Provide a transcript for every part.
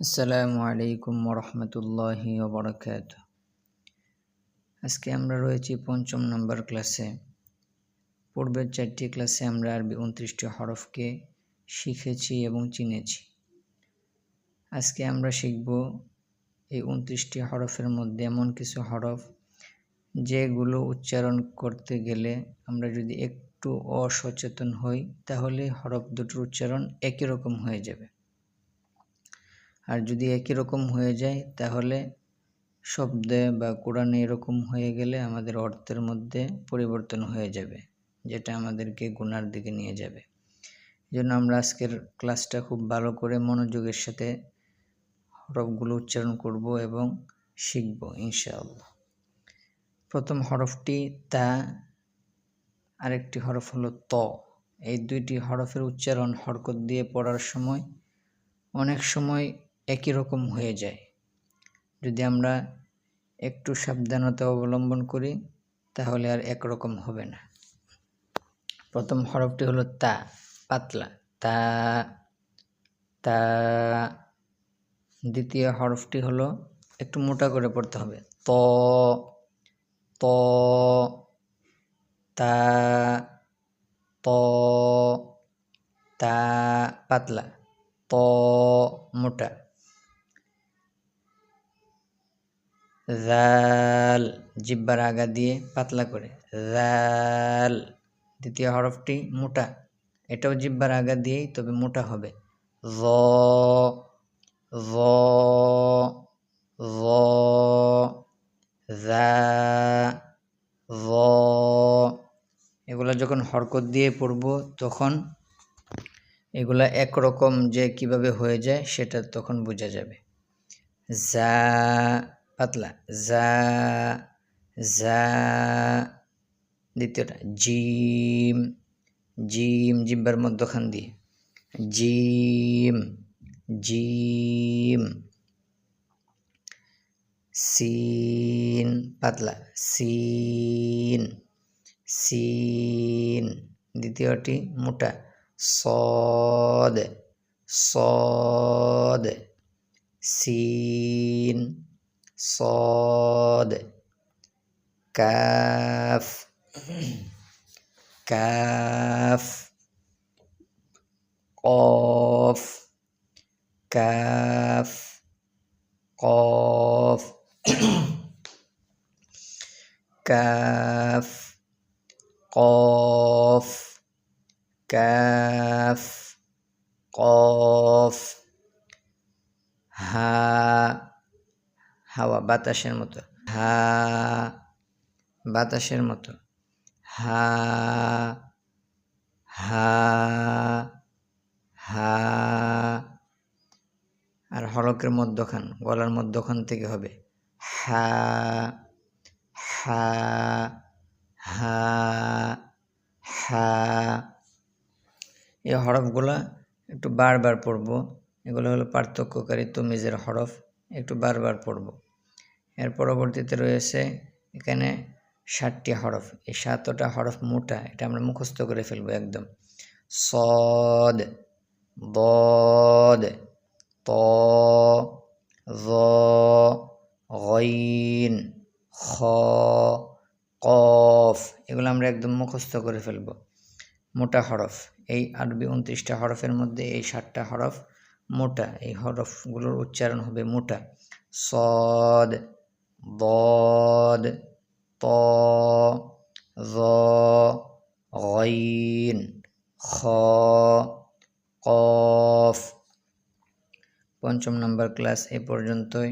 আসসালামু আলাইকুম ওরহমতুল্লাহি ওবরাকাত। আজকে আমরা রয়েছি পঞ্চম নম্বর ক্লাসে। পূর্বের চারটি ক্লাসে আমরা আরবি উনত্রিশটি হরফকে শিখেছি এবং চিনেছি। আজকে আমরা শিখব এই উনত্রিশটি হরফের মধ্যে এমন কিছু হরফ যেগুলো উচ্চারণ করতে গেলে আমরা যদি একটু অসচেতন হই, তাহলে হরফ দুটোর উচ্চারণ একই রকম হয়ে যাবে। আর যদি একই রকম হয়ে যায়, তাহলে শব্দে বা কোরআনে এরকম হয়ে গেলে আমাদের অর্থের মধ্যে পরিবর্তন হয়ে যাবে, যেটা আমাদেরকে গুনার দিকে নিয়ে যাবে। জন্য আমরা আজকের ক্লাসটা খুব ভালো করে মনোযোগের সাথে হরফগুলো উচ্চারণ করব এবং শিখব, ইনশাআল্লাহ। প্রথম হরফটি তা, আরেকটি হরফ হলো ত। এই দুইটি হরফের উচ্চারণ হরকত দিয়ে পড়ার সময় অনেক সময় একই রকম হয়ে যায়। যদি আমরা একটু সাবধানতা অবলম্বন করি, তাহলে আর একরকম হবে না। প্রথম হরফটি হলো তা, পাতলা। তা তা, দ্বিতীয় হরফটি হলো একটু মোটা করে পড়তে হবে। ত ত, তা ত, তা, পাতলা। ত, মোটা। জাল জিব্বার আগা দিয়ে পাতলা করে। জাল দ্বিতীয় হরফটি মোটা। এটাও জিব্বার আগা দিয়েই তবে মোটা হবে। জ জ জ এগুলো যখন হরকত দিয়ে পড়ব, তখন এগুলা একরকম যে কীভাবে হয়ে যায়, সেটা তখন বোঝা যাবে। যা পাতলা যা যা দ্বিতীয়টা জিম জিম জিব্বার মধ্যখান দিয়ে জিম জিম সিন পাতলা সিন সিন দ্বিতীয়টি মোটা সদ সদ সিন Sod. Kaf. Kaf. Qaf Kaf. Qaf Kaf. Qaf Kaf. Qaf Ha. হাওয়া, বাতাসের মতো। হা, বাতাসের মতো। হা হা হা। আর হলকের মধ্যখান, গলার মধ্যখান থেকে হবে। হা হা হা হা। এই হরফগুলা একটু বারবার পড়ব। এগুলো হলো পার্থক্যকারী তমিজের হরফ। একটু বারবার পড়ব। এর পরবর্তীতে রয়েছে এখানে ষাটটি হরফ। এই সাতটা হরফ মোটা, এটা আমরা মুখস্থ করে ফেলব একদম। সদ বদ ত গইন, খ, কফ, এগুলো আমরা একদম মুখস্থ করে ফেলব। মোটা হরফ। এই আরবি উনত্রিশটা হরফের মধ্যে এই ষাটটা হরফ মোটা, এই হরফগুলোর উচ্চারণ হবে মোটা। সদ বদ ত গইন, খ, কফ। পঞ্চম নম্বর ক্লাস এ পর্যন্তই।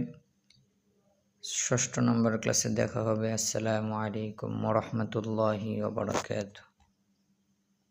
ষষ্ঠ নম্বর ক্লাসে দেখা হবে। আসসালামু আলাইকুম ওরহমতুল্লাহি ওবরাকাতুহ